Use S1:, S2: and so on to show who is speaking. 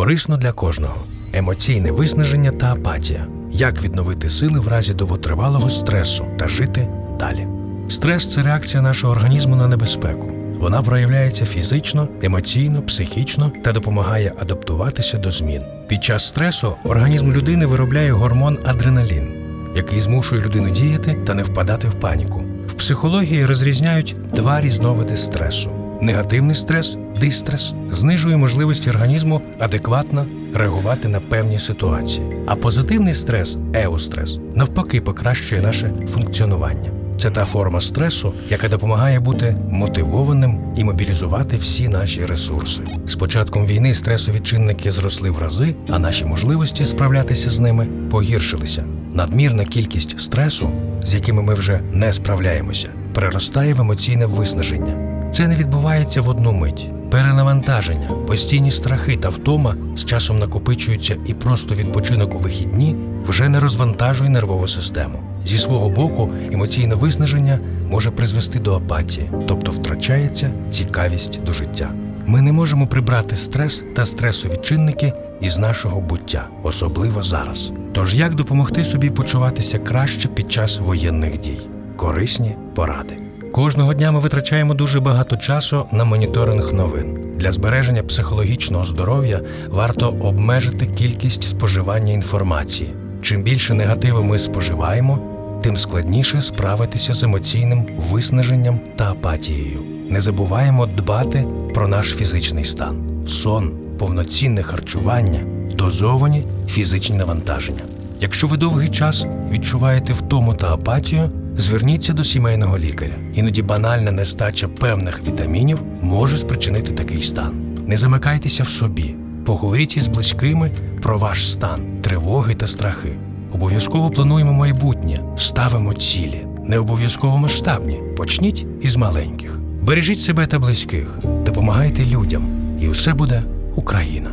S1: Корисно для кожного. Емоційне виснаження та апатія. Як відновити сили в разі довготривалого стресу та жити далі. Стрес це реакція нашого організму на небезпеку. Вона проявляється фізично, емоційно, психічно та допомагає адаптуватися до змін. Під час стресу організм людини виробляє гормон адреналін, який змушує людину діяти та не впадати в паніку. В психології розрізняють два різновиди стресу: негативний стрес, дистрес, знижує можливості організму адекватно реагувати на певні ситуації. А позитивний стрес, еустрес, навпаки, покращує наше функціонування. Це та форма стресу, яка допомагає бути мотивованим і мобілізувати всі наші ресурси. З початком війни стресові чинники зросли в рази, а наші можливості справлятися з ними погіршилися. Надмірна кількість стресу, з якими ми вже не справляємося, переростає в емоційне виснаження. Це не відбувається в одну мить. Перенавантаження, постійні страхи та втома з часом накопичуються, і просто відпочинок у вихідні вже не розвантажує нервову систему. Зі свого боку, емоційне виснаження може призвести до апатії, тобто втрачається цікавість до життя. Ми не можемо прибрати стрес та стресові чинники із нашого буття, особливо зараз. Тож як допомогти собі почуватися краще під час воєнних дій? Корисні поради. Кожного дня ми витрачаємо дуже багато часу на моніторинг новин. Для збереження психологічного здоров'я варто обмежити кількість споживання інформації. Чим більше негативу ми споживаємо, тим складніше справитися з емоційним виснаженням та апатією. Не забуваємо дбати про наш фізичний стан, сон, повноцінне харчування, дозовані фізичні навантаження. Якщо ви довгий час відчуваєте втому та апатію, зверніться до сімейного лікаря. Іноді банальна нестача певних вітамінів може спричинити такий стан. Не замикайтеся в собі, поговоріть із близькими про ваш стан, тривоги та страхи. Обов'язково плануємо майбутнє, ставимо цілі, не обов'язково масштабні. Почніть із маленьких. Бережіть себе та близьких, допомагайте людям, і усе буде Україна.